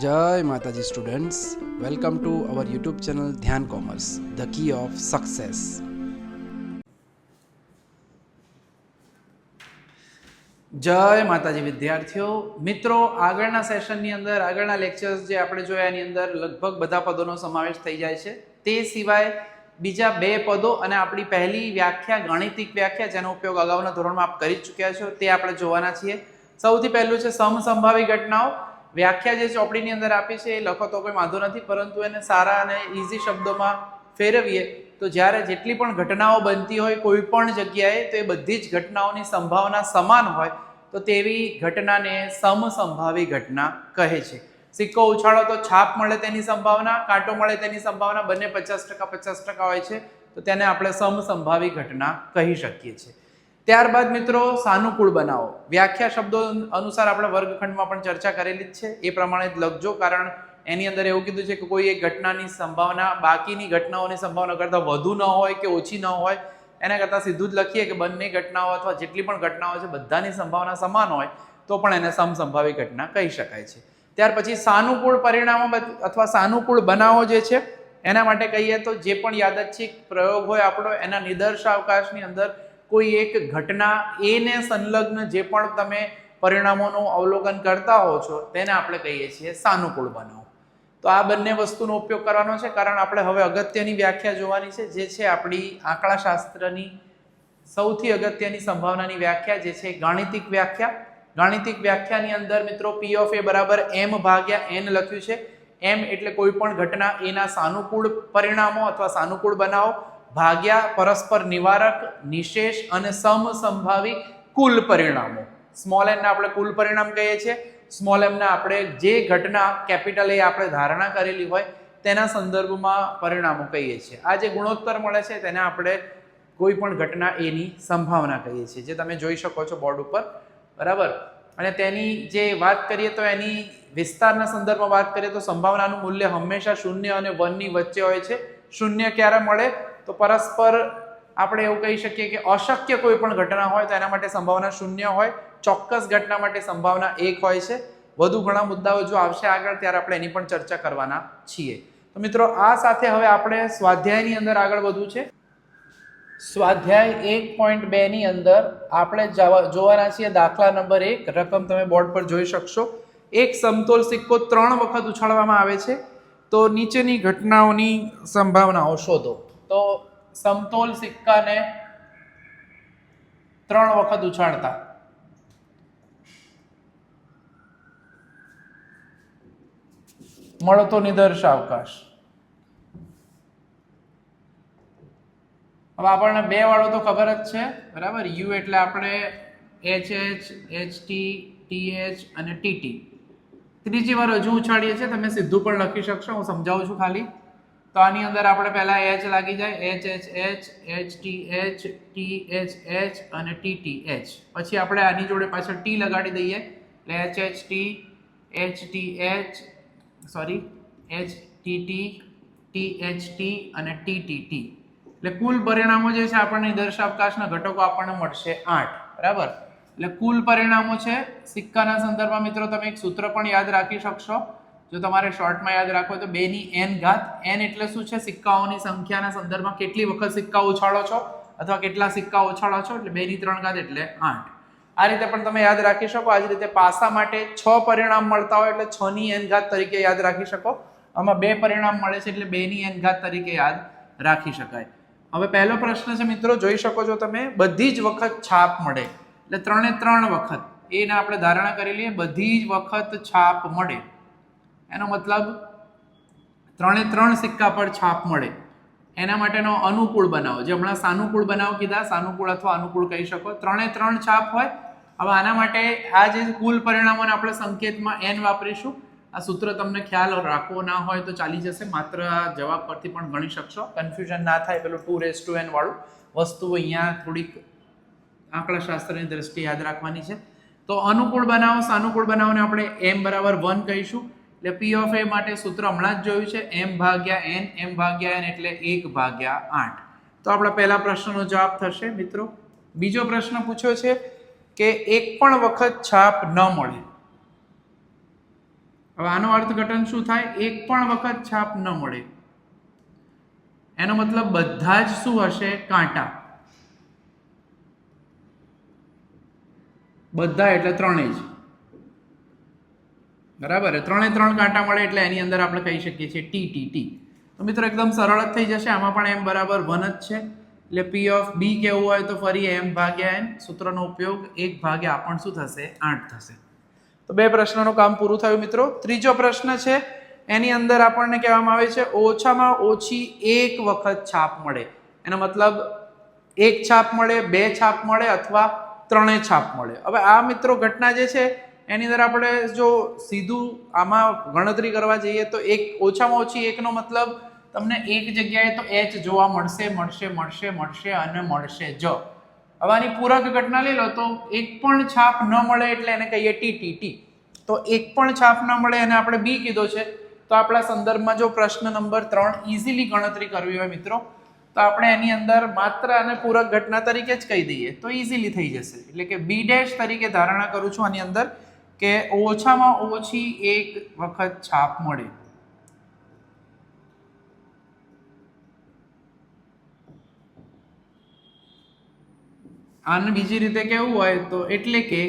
Jai Mataji students. Welcome to our YouTube channel Dhyan commerce, the key of success. Jai Mataji વિદ્યાર્થીઓ. મિત્રો, આગળના સેશનની અંદર, આગળના lectures જે આપણે જોયા એની અંદર લગભગ બધા પદોનો સમાવેશ થઈ જાય છે. તે સિવાય બીજા બે પદો અને આપણી પહેલી વ્યાખ્યા, ગાણિતિક વ્યાખ્યા, જેનો ઉપયોગ અગાઉના ધોરણમાં આપ કરી ચૂક્યા છો, તે આપણે જોવાના છીએ. સૌથી પહેલું છે સમસંભાવી ઘટનાઓ. વ્યાખ્યા જે ચોપડીની અંદર આપી છે એ લખો તો કોઈ વાંધો નથી, પરંતુ એને સારા અને ઇઝી શબ્દોમાં ફેરવીએ, તો જ્યારે જેટલી પણ ઘટનાઓ બનતી હોય કોઈ પણ જગ્યાએ, તો એ બધી જ ઘટનાઓની સંભાવના સમાન હોય, તો તેવી ઘટનાને સમસંભાવી ઘટના કહે છે. સિક્કો ઉછાળો તો છાપ મળે તેની સંભાવના, કાંટો મળે તેની સંભાવના, બંને પચાસ ટકા પચાસ ટકા હોય છે, તો તેને આપણે સમસંભાવી ઘટના કહી શકીએ છીએ. ત્યારબાદ મિત્રો સાનુકૂળ બનાવો. વ્યાખ્યા શબ્દો અનુસાર આપણે વર્ગખંડમાં પણ ચર્ચા કરેલી જ છે. એ પ્રમાણે જ લખજો, કારણ એની અંદર એવું કીધું છે કે કોઈ એક ઘટનાની સંભાવના, બાકીની ઘટનાઓની સંભાવના કરતાં વધુ ન હોય કે ઓછી ન હોય, એના કરતાં સીધું જ લખીએ કે બંને ઘટનાઓ અથવા જેટલી પણ ઘટનાઓ છે બધાની સંભાવના સમાન હોય, તો પણ એને સમસંભાવી ઘટના કહી શકાય છે. ત્યાર પછી સાનુકૂળ પરિણામો અથવા સાનુકૂળ બનાવો જે છે, એના માટે કહીએ તો જે પણ યાદચ્છિક પ્રયોગ હોય આપણો, એના નિદર્શાવકાશની અંદર કોઈ એક ઘટના એને સંલગ્ન જે પણ તમે પરિણામોનું અવલોકન કરતા હો છો, તેને આપણે કહીએ છીએ સાનુકૂળ બનાવો. તો આ બંને વસ્તુનો ઉપયોગ કરવાનો છે, કારણ આપણે હવે અગત્યની વ્યાખ્યા જોવાની છે, જે છે આપણી આંકડાશાસ્ત્રની સૌથી અગત્યની સંભાવનાની વ્યાખ્યા, જે છે ગાણિતિક વ્યાખ્યા. ગાણિતિક વ્યાખ્યાની અંદર મિત્રો પી ઓફ એ બરાબર એમ ભાગ્યા એન લખ્યું છે. એમ એટલે કોઈ પણ ઘટના એના સાનુકૂળ પરિણામો અથવા સાનુકૂળ બનાવો. ભાગ્યા, પરસ્પર નિવારક, નિશેષ અને સમસંભાવી કુલ પરિણામો. સ્મોલ એન આપણે કુલ પરિણામ કહીએ છીએ. સ્મોલ એમના આપણે જે ઘટના કેપિટલ એ આપણે ધારણા કરેલી હોય, તેના સંદર્ભમાં પરિણામો કહીએ છીએ. આ જે ગુણોત્તર મળે છે, તેને આપણે કોઈ પણ ઘટના એની સંભાવના કહીએ છીએ, જે તમે જોઈ શકો છો બોર્ડ ઉપર. બરાબર? અને તેની જે વાત કરીએ તો એની વિસ્તારના સંદર્ભમાં વાત કરીએ તો સંભાવનાનું મૂલ્ય હંમેશા શૂન્ય અને વનની વચ્ચે હોય છે. શૂન્ય ક્યારે મળે? તો પરસ્પર આપણે એવું કહી શકીએ કે અશક્ય કોઈ પણ ઘટના હોય તો એના માટે સંભાવના શૂન્ય હોય, ચોક્કસ ઘટના માટે સંભાવના એક હોય છે. વધુ ઘણા મુદ્દાઓ જો આવશે આગળ ત્યારે આપણે એની પણ ચર્ચા કરવાના છીએ. તો મિત્રો, આ સાથે હવે આપણે સ્વાધ્યાયની અંદર આગળ વધવું છે. સ્વાધ્યાય એક પોઈન્ટ બેની અંદર આપણે જોવાના છીએ દાખલા નંબર એક, રકમ તમે બોર્ડ પર જોઈ શકશો. એક સમતોલ સિક્કો ત્રણ વખત ઉછાળવામાં આવે છે. તો નીચેની ઘટનાઓની સંભાવનાઓ શોધો. તો સમતોલ સિક્કાને ત્રણ વખત ઉછાળતા. મળતો નિદર્શ અવકાશ. હવે આપણને બે વાળો તો ખબર જ છે, બરાબર? યુ એટલે આપણે H H H T T H અને ટી ટી ત્રીજી વાર હજુ ઉછાળીએ છીએ, તમે સીધું પણ લખી શકશો, હું સમજાવું છું ખાલી. તો આની અંદર આપણે પહેલા એચ લાગી જાય. H H H H T H T H H અને ટી ટી એચ પછી આપણે આની જોડે પાછળ ટી લગાડી દઈએ. એટલે H H T H T H sorry H T T T H T અને ટી ટી ટી એટલે કુલ પરિણામો જે છે આપણને દર્શાવકાશના ઘટકો આપણને મળશે આઠ. બરાબર? એટલે કુલ પરિણામો છે સિક્કાના સંદર્ભમાં મિત્રો તમે એક સૂત્ર પણ યાદ રાખી શકશો. જો તમારે શોર્ટમાં યાદ રાખો તો બેની એન ઘાત, એન એટલે શું છે? સિક્કાઓની સંખ્યાના સંદર્ભમાં કેટલી વખત સિક્કા ઉછાળો છો? અથવા કેટલા સિક્કા ઉછાળો છો? એટલે બેની ત્રણ ઘાત એટલે આઠ. આ રીતે પણ તમે યાદ રાખી શકો. આ જ રીતે પાસા માટે છ પરિણામ મળતા હોય એટલે છ ની એન ઘાત તરીકે યાદ રાખી શકો. આમાં બે પરિણામ મળે છે એટલે બેની એન ઘાત તરીકે યાદ રાખી શકાય. હવે પહેલો પ્રશ્ન છે મિત્રો, જોઈ શકો છો તમે, બધી જ વખત છાપ મળે. એટલે ત્રણે ત્રણ વખત. એને આપણે ધારણા કરી લઈએ, બધી જ વખત છાપ મળે. એનો મતલબ ત્રણે ત્રણ સિક્કા પર છાપ મળે. એના માટેનો અનુકૂળ બનાવો. જે હમણાં સાનુકૂળ બનાવ કીધા, સાનુકૂળ અથવા અનુકૂળ કહી શકો. ત્રણે ત્રણ છાપ હોય. હવે આના માટે આ જે કુલ પરિણામોને આપણે સંકેતમાં એન વાપરીશું. આ સૂત્ર તમને ખ્યાલ રાખવો ના હોય તો ચાલી જશે. માત્ર જવાબ પરથી પણ ગણી શકશો. કન્ફ્યુઝન ના થાય પેલું ટુ રેસ ટુ એન વાળું. વસ્તુ અહીંયા થોડીક આંકડાશાસ્ત્રની દ્રષ્ટિએ યાદ રાખવાની છે. તો અનુકૂળ બનાવો, સાનુકૂળ બનાવોને આપણે એમ બરાબર વન કહીશું. એટલે પી ઓફ એ માટે સૂત્ર હમણાં જ જોયું છે એમ ભાગ્યા એન એમ ભાગ્યા એન એટલે એક ભાગ્યા આઠ. તો આપણા પહેલા પ્રશ્નનો જવાબ થશે, મિત્રો. બીજો પ્રશ્ન પૂછ્યો છે કે એક પણ વખત છાપ ન મળે. હવે આનો અર્થઘટન શું થાય? એક પણ વખત છાપ ન મળે. એનો મતલબ બધા જ શું હશે? કાંટા. બધા એટલે ત્રણેય જ. બરાબર? ત્રણે ત્રણ કાંટા મળે એટલે એની અંદર આપણે કહી શકીએ છીએ ટી ટી ટી. તો મિત્રો એકદમ સરળ જ થઈ જશે. આમાં પણ એમ બરાબર વન જ છે. એટલે પી ઓફ બી કેવું હોય તો ફરી એમ ભાગ્યા એમ સૂત્રનો ઉપયોગ એક ભાગ્યા આપણ શું થશે? આઠ થશે. તો બે પ્રશ્નનું કામ પૂરું થયું મિત્રો. ત્રીજો પ્રશ્ન છે, એની અંદર આપણને કહેવામાં આવે છે, ઓછામાં ઓછી એક વખત છાપ મળે. એનો મતલબ એક છાપ મળે, બે છાપ મળે અથવા ત્રણે છાપ મળે. હવે આ મિત્રો ઘટના જે છે એની અંદર આપણે જો સીધું આમાં ગણતરી કરવા જઈએ તો એક ઓછામાં ઓછી એકનો મતલબ તમને એક જગ્યાએ તો એચ જોવા મળશે મળશે મળશે મળશે અને મળશે જ. હવે આની પૂરક ઘટના લઈ લો તો એક પણ છાપ ન મળે એટલે એને કહીએ ટી ટી ટી તો એક પણ છાપ ન મળે એને આપણે બી કીધો છે. તો આપણા સંદર્ભમાં જો પ્રશ્ન નંબર ત્રણ ઇઝીલી ગણતરી કરવી હોય મિત્રો, તો આપણે એની અંદર માત્ર અને પૂરક ઘટના તરીકે જ કહી દઈએ તો ઇઝીલી થઈ જશે. એટલે કે બી ડેશ તરીકે ધારણા કરું છું આની અંદર. કે ઓછામાં ઓછી એક વખત છાપ મળે. આને બીજી રીતે કેવું હોય તો એટલે કે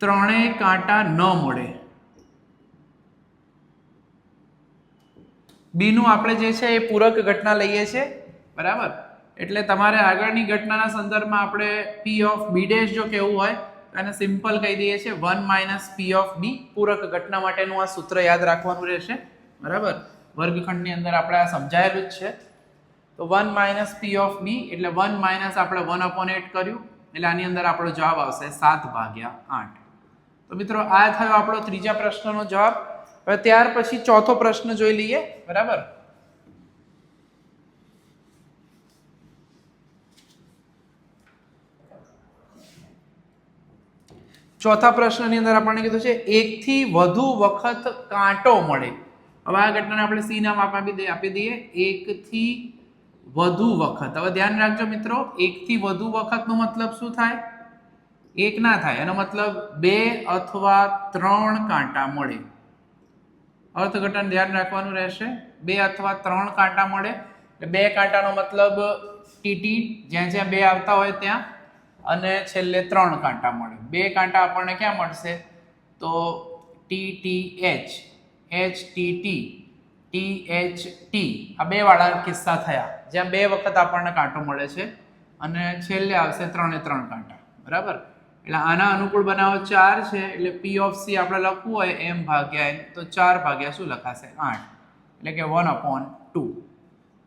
ત્રણેય કાંટા ન મળે. બીનું આપણે જે છે એ પૂરક ઘટના લઈએ છીએ. બરાબર? એટલે તમારે આગળની ઘટનાના સંદર્ભમાં આપણે પી ઓફ બી ડેશ જો કેવું હોય અને સિમ્પલ કહી દઈએ છીએ one minus P of B પૂરક ઘટના માટેનું આ સૂત્ર યાદ રાખવાનું રહેશે. બરાબર? વર્ગખંડની અંદર આપણે આ સમજાયેલું જ છે. તો one minus P of B એટલે વન માઇનસ આપણે વન અપોન એટ કર્યું. એટલે આની અંદર આપણો જવાબ આવશે સાત ભાગ્યા આઠ. તો મિત્રો, આ થયો આપણો ત્રીજા પ્રશ્નનો જવાબ. હવે ત્યાર પછી ચોથો પ્રશ્ન જોઈ લઈએ. બરાબર? ચોથા પ્રશ્નની અંદર આપણને કીધું છે, એકથી વધુ વખત કાંટો મળે. હવે આ ઘટનાને આપણે સી નામ આપી આપી દઈએ. એકથી વધુ વખત. હવે ધ્યાન રાખજો મિત્રો, એકથી વધુ વખતનો મતલબ શું થાય? એક ના થાય. એનો મતલબ બે અથવા ત્રણ કાંટા મળે. અર્થઘટન ધ્યાન રાખવાનું રહેશે. બે અથવા ત્રણ કાંટા મળે. એટલે બે કાંટાનો મતલબ ટીટી જ્યાં જ્યાં બે આવતા હોય ત્યાં અને છેલ્લે ત્રણ કાંટા મળે. બે કાંટા આપણને ક્યાં મળશે? તો T T H H T T T H T. આ બે વાળા કિસ્સા થયા. જ્યાં બે વખત આપણને કાંટો મળે છે અને છેલ્લે આવશે ત્રણે ત્રણ કાંટા. બરાબર? એટલે આના અનુકૂળ બનાવો ચાર છે, એટલે પી ઓફ સી આપણે લખવું હોય એમ ભાગ્યા એમ તો ચાર ભાગ્યા શું લખાશે? આઠ. એટલે કે વન અપોન ટુ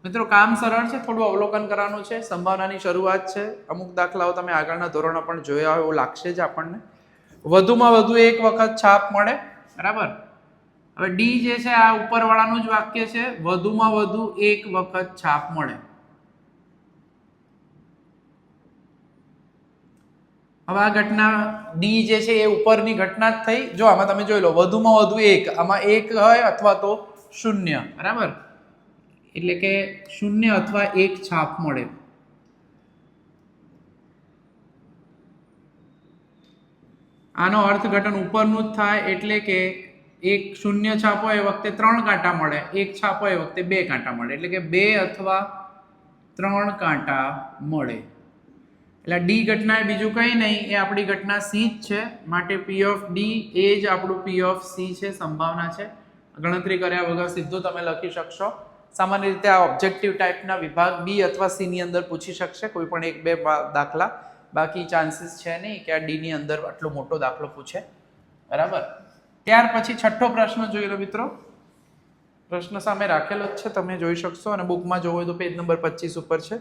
મિત્રો, કામ સરળ છે, થોડું અવલોકન કરવાનું છે. સંભાવનાની શરૂઆત છે. અમુક દાખલાઓ તમે આગળના ધોરણો પણ જોયા હોય, એવું લાગશે જ આપણને. વધુમાં વધુ એક વખત છાપ મળે. બરાબર? હવે ડી જે છે, આ ઉપરવાળાનું જ વાક્ય છે. વધુમાં વધુ એક વખત છાપ મળે. હવે આ ઘટના ડી જે છે, એ ઉપરની ઘટના જ થઈ. જો આમાં તમે જોઈ લો, વધુમાં વધુ એક, આમાં એક હોય અથવા તો શૂન્ય. બરાબર? એટલે કે શૂન્ય અથવા એક છાપ મળે. આનો અર્થઘટન ઉપરનું જ થાય એટલે કે એક શૂન્ય છાપો એ વખતે ત્રણ કાંટા મળે, એક છાપો એ વખતે બે કાંટા મળે, એટલે કે બે અથવા ત્રણ કાંટા મળે. એટલે ડી ઘટના બીજું કંઈ નહીં, એ આપણી ઘટના સી જ છે, માટે પી ઓફ ડી એ જ આપણું પી ઓફ સી છે, સંભાવના છે. ગણતરી કર્યા વગર સીધું તમે લખી શકશો. સામાન્ય રીતે આ ઓબ્જેક્ટિવ ટાઈપના વિભાગ બી અથવા સીની અંદર પૂછી શકશે, કોઈ પણ એક બે દાખલા. બાકી ચાન્સીસ છે નહીં કે આ ડીની અંદર આટલો મોટો દાખલો પૂછે. બરાબર? ત્યાર પછી છઠ્ઠો પ્રશ્ન જોઈ લો મિત્રો. પ્રશ્ન સામે રાખેલો જ છે, તમે જોઈ શકશો અને બુકમાં જોવો તો પેજ નંબર પચીસ ઉપર છે.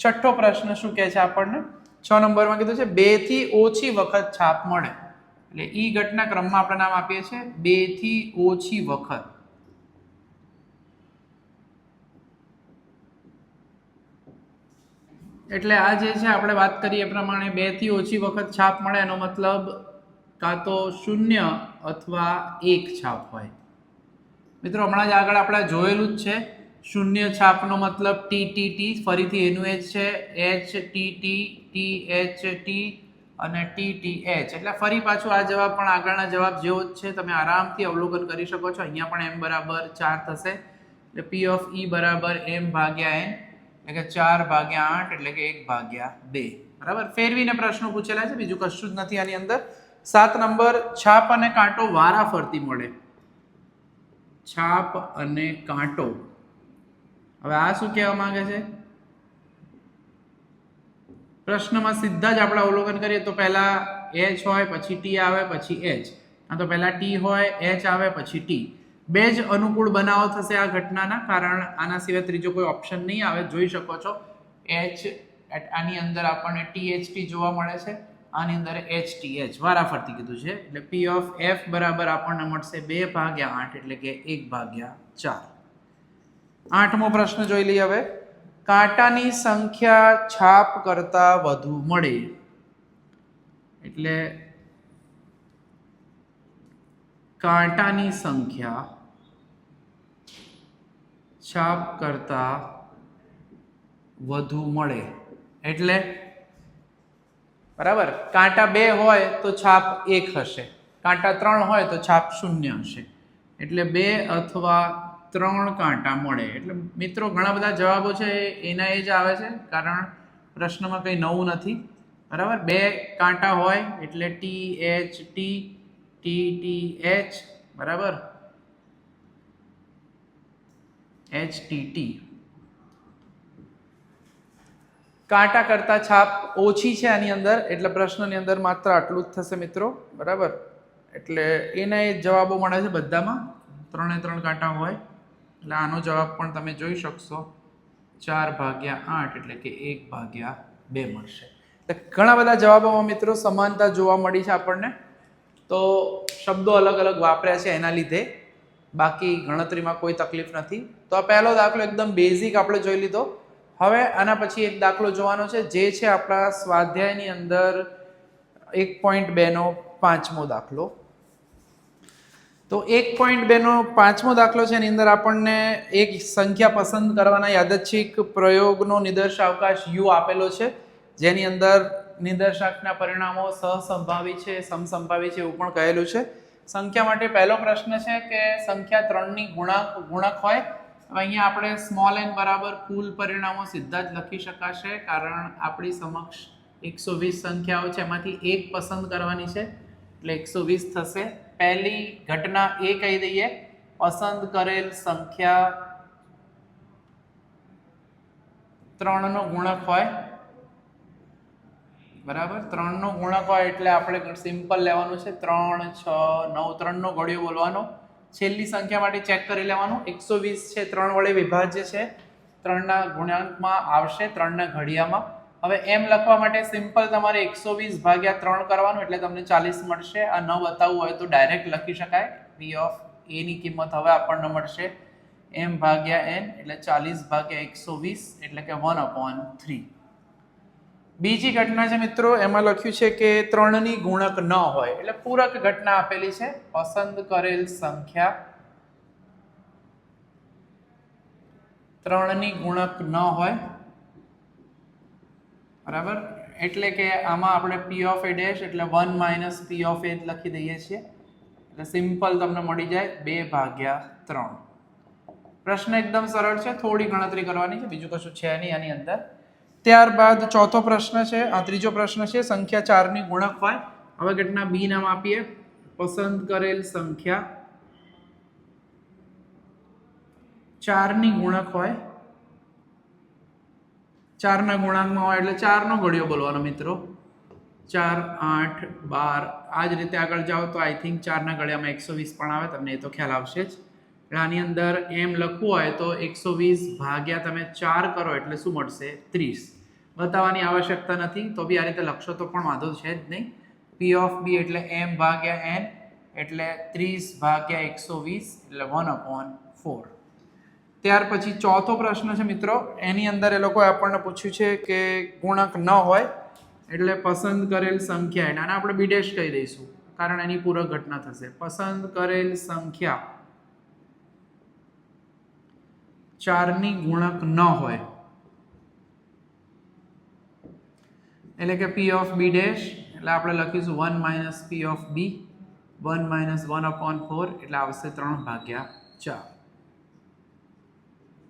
છઠ્ઠો પ્રશ્ન શું કહે છે આપણને? છ નંબરમાં કીધું છે બેથી ઓછી વખત છાપ મળે. એટલે ઈ ઘટના ક્રમમાં આપણે નામ આપીએ છીએ બેથી ઓછી વખત. એટલે આ જે છે, આપણે વાત કરીએ પ્રમાણે બેથી ઓછી વખત છાપ મળે એનો મતલબ કાં તો શૂન્ય અથવા એક છાપ હોય. મિત્રો, હમણાં જ આગળ આપણે જોયેલું જ છે, શૂન્ય છાપનો મતલબ ટી ટી ટી, ફરીથી એનું એચ છે, H, T T T, H, T અને ટી ટી, એચ. એટલે ફરી પાછું આ જવાબ પણ આગળના જવાબ જેવો જ છે, તમે આરામથી અવલોકન કરી શકો છો. અહીંયા પણ એમ બરાબર ચાર થશે. એટલે પી ઓફ ઈ બરાબર એમ ભાગ્યા એન એટલે કે ચાર ભાગ્યા આઠ એટલે કે એક ભાગ્યા બે. બરાબર? ફેરવીને પ્રશ્નો પૂછેલા છે, બીજું કશું જ નથી આની અંદર. સાત નંબર, છાપ અને કાંટો વારા ફરતી મળે. છાપ અને કાંટો. હવે આ શું કહેવા માંગે છે? પ્રશ્નમાં સીધા જ આપણે અવલોકન કરીએ તો પહેલા એચ હોય, પછી ટી આવે, પછી એચ આ તો પહેલા ટી હોય એચ આવે, પછી ટી બે જ અનુકૂળ બનાવો થશે આ ઘટનાના, કારણ આના સિવાય ત્રીજો કોઈ ઓપ્શન નહીં આવે. જોઈ શકો છો એચ આની અંદર આપણને ટી એચ જોવા મળે છે. આની અંદર એચ ટી એચ વારાફરતી કીધું છે. એટલે પી ઓફ એફ બરાબર આપણને મળશે બે ભાગ્યા આઠ, એટલે કે એક ભાગ્યા ચાર. આઠમો પ્રશ્ન જોઈ લઈએ હવે. કાંટાની સંખ્યા છાપ કરતા વધુ મળે. એટલે કાંટાની સંખ્યા છાપ કરતાં વધુ મળે. એટલે બરાબર? કાંટા બે હોય તો છાપ એક હશે. કાંટા ત્રણ હોય તો છાપ શૂન્ય હશે. એટલે બે અથવા ત્રણ કાંટા મળે. એટલે મિત્રો, ઘણા બધા જવાબો છે એના એ જ આવે છે. કારણ પ્રશ્નમાં કંઈ નવું નથી. બરાબર? બે કાંટા હોય એટલે T H T T T H બરાબર? એચ ટી ટી કાંટા કરતા છાપ ઓછી છે આની અંદર, એટલે પ્રશ્નની અંદર માત્ર આટલું જ થશે મિત્રો, બરાબર? એટલે એના એ જવાબો મળે છે બધામાં, ત્રણે ત્રણ કાંટા હોય, એટલે આનો જવાબ પણ તમે જોઈ શકશો. ચાર ભાગ્યા આઠ એટલે કે એક ભાગ્યા બે મળશે. એટલે ઘણા બધા જવાબોમાં મિત્રો સમાનતા જોવા મળી છે આપણને. તો શબ્દો અલગ અલગ વાપર્યા છે એના લીધે. બાકી ગણતરીમાં કોઈ તકલીફ નથી. તો આ પહેલો દાખલો એકદમ બેઝિક આપણે જોઈ લીધો. હવે આના પછી એક દાખલો જોવાનો છે, જે છે આપણા સ્વાધ્યાયની અંદર એક પોઈન્ટ બેનો પાંચમો દાખલો. તો એક પોઈન્ટ બેનો પાંચમો દાખલો છે, એની અંદર આપણને એક સંખ્યા પસંદ કરવાના યાદચ્છિક પ્રયોગનો નિદર્શાવકાશ યુ આપેલો છે, જેની અંદર નિદર્શકના પરિણામો સહસંભાવી છે, સમસંભાવી છે એવું પણ કહેલું છે. સંખ્યા માટે પહેલો પ્રશ્ન છે કે સંખ્યા ત્રણની ગુણાંક ગુણક હોય અહીંયા આપણે સ્મોલ એન બરાબર કુલ પરિણામો સીધા જ લખી શકાશે, કારણ આપણી સમક્ષ એકસો વીસ સંખ્યાઓ છે, એમાંથી એક પસંદ કરવાની છે, એટલે એકસો વીસ થશે. પહેલી ઘટના એ કહી દઈએ, પસંદ કરેલ સંખ્યા ત્રણનો ગુણક હોય બરાબર? ત્રણનો ગુણક હોય એટલે આપણે સિમ્પલ લેવાનું છે. ત્રણ, છ, નવ, ત્રણનો ઘડિયો બોલવાનો. છેલ્લી સંખ્યા માટે ચેક કરી લેવાનું. એકસો વીસ છે, ત્રણ વડે વિભાજ્ય છે. ત્રણના ગુણાંકમાં આવશે, ત્રણના ઘડિયામાં. હવે એમ લખવા માટે સિમ્પલ તમારે એકસો વીસ ભાગ્યા ત્રણ કરવાનું એટલે તમને ચાલીસ મળશે. આ ન બતાવવું હોય તો ડાયરેક્ટ લખી શકાય. પી ઓફ એની કિંમત હવે આપણને મળશે. એમ ભાગ્યા એન એટલે ચાલીસ ભાગ્યા એકસો વીસ એટલે કે વન અપોન થ્રી બીજી ઘટના છે મિત્રો એમાં લખ્યું છે કે ત્રણની ગુણક ન હોય, એટલે પૂરક ઘટના આપેલી છે. પસંદ કરેલ સંખ્યા ત્રણની ગુણક ન હોય. બરાબર? એટલે કે આમાં આપણે પી ઓફ એ ડેશ એટલે one minus P of A લખી દઈએ છીએ. એટલે સિમ્પલ તમને મળી જાય બે ભાગ્યા ત્રણ. પ્રશ્ન એકદમ સરળ છે, થોડી ગણતરી કરવાની છે, બીજું કશું છે નહીં આની અંદર. ત્યારબાદ ચોથો પ્રશ્ન છે, આ ત્રીજો પ્રશ્ન છે, સંખ્યા ચારની ગુણક હોય હવે ઘટના બી નામ આપીએ. પસંદ કરેલ સંખ્યા ચારની ગુણક હોય ચારના ગુણાંકમાં હોય એટલે ચારનો ઘડિયો બોલવાનો મિત્રો. ચાર, આઠ, બાર. આ જ રીતે આગળ જાઓ તો આઈ થિંક ચારના ઘડિયામાં એકસો વીસ પણ આવે, તમને એ તો ખ્યાલ આવશે જ. આની અંદર એમ લખવું હોય તો એકસો વીસ ભાગ્યા તમે ચાર કરો એટલે શું મળશે? ત્રીસ. બતાવવાની આવશ્યકતા નથી, તો બી આ રીતે લખશો તો પણ વાંધો છે જ નહીં. પી ઓફ બી એટલે એમ ભાગ્યા એન એટલે ત્રીસ ભાગ્યા એકસો વીસ એટલે વન અપોન ફોર ત્યાર પછી ચોથો પ્રશ્ન છે મિત્રો, એની અંદર એ લોકોએ આપણને પૂછ્યું છે કે ગુણક ન હોય એટલે પસંદ કરેલ સંખ્યા એટલે આને આપણે બીડેશ કહી દઈશું, કારણ એની પૂરક ઘટના થશે. પસંદ કરેલ સંખ્યા ચારની ગુણક ન હોય. એટલે કે પી ઓફ બી ડેશ એટલે આપણે લખીશું one minus P of B one minus one upon four એટલે આવશે ત્રણ ભાગ્યા ચાર.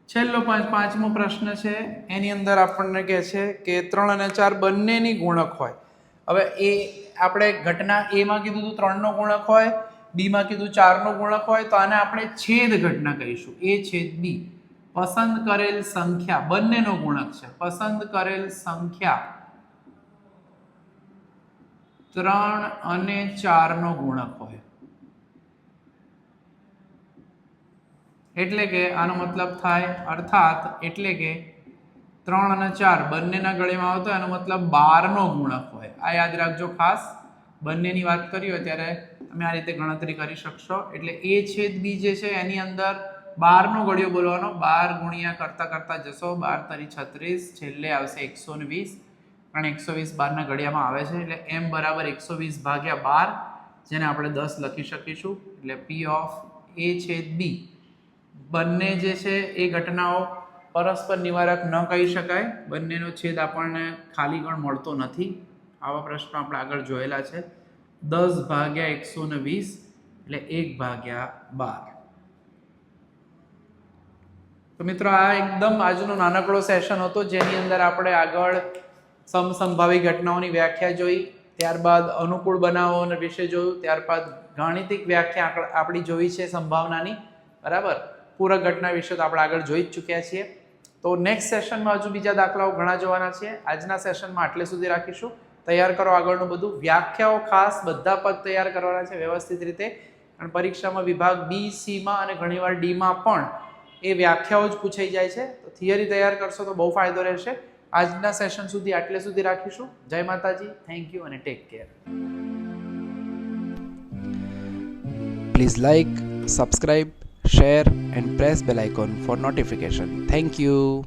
છેલ્લો પાંચ, પાંચમો પ્રશ્ન છે, એની અંદર આપણને કહે છે કે ત્રણ અને ચાર બંનેની ગુણક હોય. હવે એ આપણે ઘટના એમાં કીધું હતું ત્રણનો ગુણક હોય બીમાં કીધું ચારનો ગુણક હોય, તો આને આપણે છેદ ઘટના કહીશું. એ છેદ બી પસંદ કરેલ સંખ્યા, બંનેનો ગુણક છે. પસંદ કરેલ સંખ્યા ત્રણ અને ચારનો ગુણક હોય. એટલે કે આનો મતલબ થાય, અર્થાત એટલે કે ત્રણ અને ચાર બંનેના ગળેમાં આવતો એનો મતલબ બારનો ગુણક હોય. આ યાદ રાખજો ખાસ, બંનેની વાત કરી હોય ત્યારે તમે આ રીતે ગણતરી કરી શકશો. એટલે એ છેદ બી જે છે એની અંદર બારનો ગળિયો બોલવાનો, બાર ગુણ્યા કરતાં કરતાં જશો, બાર તરી છત્રીસ, છેલ્લે આવશે એકસો ને વીસ. કારણ એકસો વીસ બારના ઘડિયામાં આવે છે, એટલે એમ બરાબર એકસો વીસ ભાગ્યા બાર, જેને આપણે દસ લખી શકીશું. એટલે પી ઓફ એ છેદ બી બંને જે છે, એ ઘટનાઓ પરસ્પર નિવારક ન કહી શકાય. બંનેનો છેદ આપણને ખાલી ગણ મળતો નથી. આવા પ્રશ્નો આપણે આગળ જોયેલા છે. દસ ભાગ્યા એકસો ને વીસ, એટલે એક ભાગ્યા બાર. તો મિત્રો, આ એકદમ આજનો નાનકડો સેશન હતો, જેની અંદર આપણે આગળ સમસંભાવી ઘટનાઓની વ્યાખ્યા જોઈ, ત્યારબાદ અનુકૂળ બનાવો વિશે જોયું, ત્યારબાદ ગાણિતિક વ્યાખ્યા આપણી જોઈ છે સંભાવનાની, બરાબર? પૂરક ઘટના વિશે તો આપણે આગળ જોઈ જ ચૂક્યા છીએ. તો નેક્સ્ટ સેશનમાં હજુ બીજા દાખલાઓ ઘણા જોવાના છે. આજના સેશનમાં આટલે સુધી રાખીશું. તૈયાર કરો આગળનું બધું. વ્યાખ્યાઓ ખાસ બધા પદ તૈયાર કરવાના છે વ્યવસ્થિત રીતે. અને પરીક્ષામાં વિભાગ બી સીમાં અને ઘણીવાર ડીમાં પણ એ વ્યાખ્યાઓ જ પૂછાઈ જાય છે. તો થિયરી તૈયાર કરશો તો બહુ ફાયદો રહેશે. આજના સેશન સુધી આટલે સુધી રાખીશું. જય માતાજી. થેન્ક યુ અને take care please like subscribe, share and press bell icon for notification. Thank you.